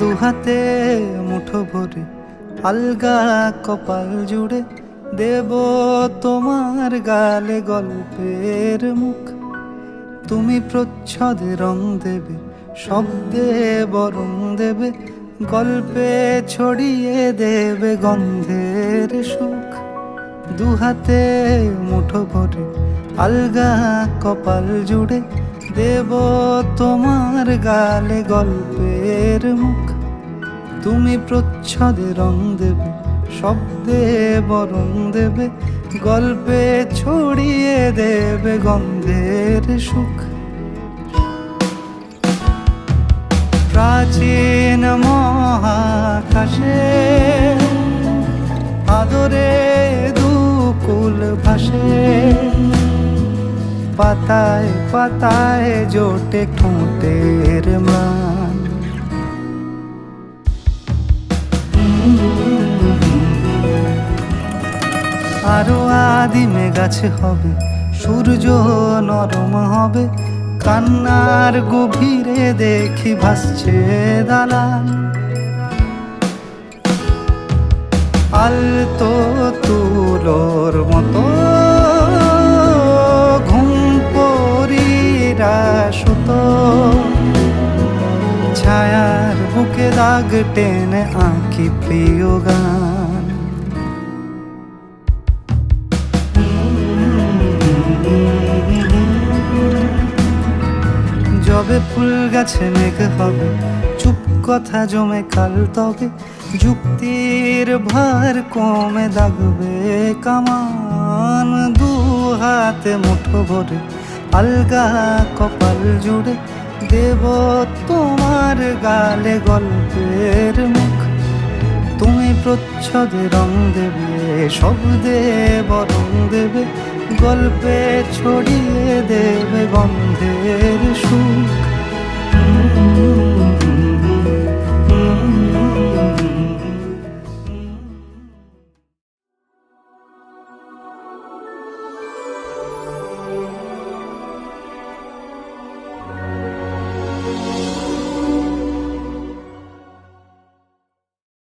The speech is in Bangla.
দুহাতে মুঠো ভরে আলগা কপাল জুড়ে দেব তোমার গালে গল্পের মুখ। তুমি প্রচ্ছদে রং দেবে, শব্দে বরং দেবে, গল্পে ছড়িয়ে দেবে গন্ধের সুখ। দুহাতে মুঠো ভরে আলগা কপাল জুড়ে দেব তোমার গালে গল্পের মুখ। তুমি প্রচ্ছদে রং দেবে, শব্দে বরং দেবে, গল্পে ছড়িয়ে দেবে গন্ধের সুখ। প্রাচীন মহাকাশে আদরে দুকুল ভাসে। পাতায় পাতায় জোটে ঠোঁটের মান। আরও আদিমে গাছে হবে, সূর্য নরম হবে, কান্নার গভীরে দেখি ভাসছে দালান। আলতো তুলোর মতো ছায়ার বুকে দাগ টেনে আঁকি প্রিয় গান যবে ফুল গাছে মেঘ হবে চুপ কথা জমে কাল তবে যুক্তির ভার কমে দাগবে কামান দু হাতে মুঠো ভরে আলগা কপাল জুড়ে দেব তোমার গালে গল্পের মুখ। তুমি প্রচ্ছদে রং দেবে শব্দে বরং দেবে, গল্পে ছড়িয়ে দেবে গন্ধের সুখ।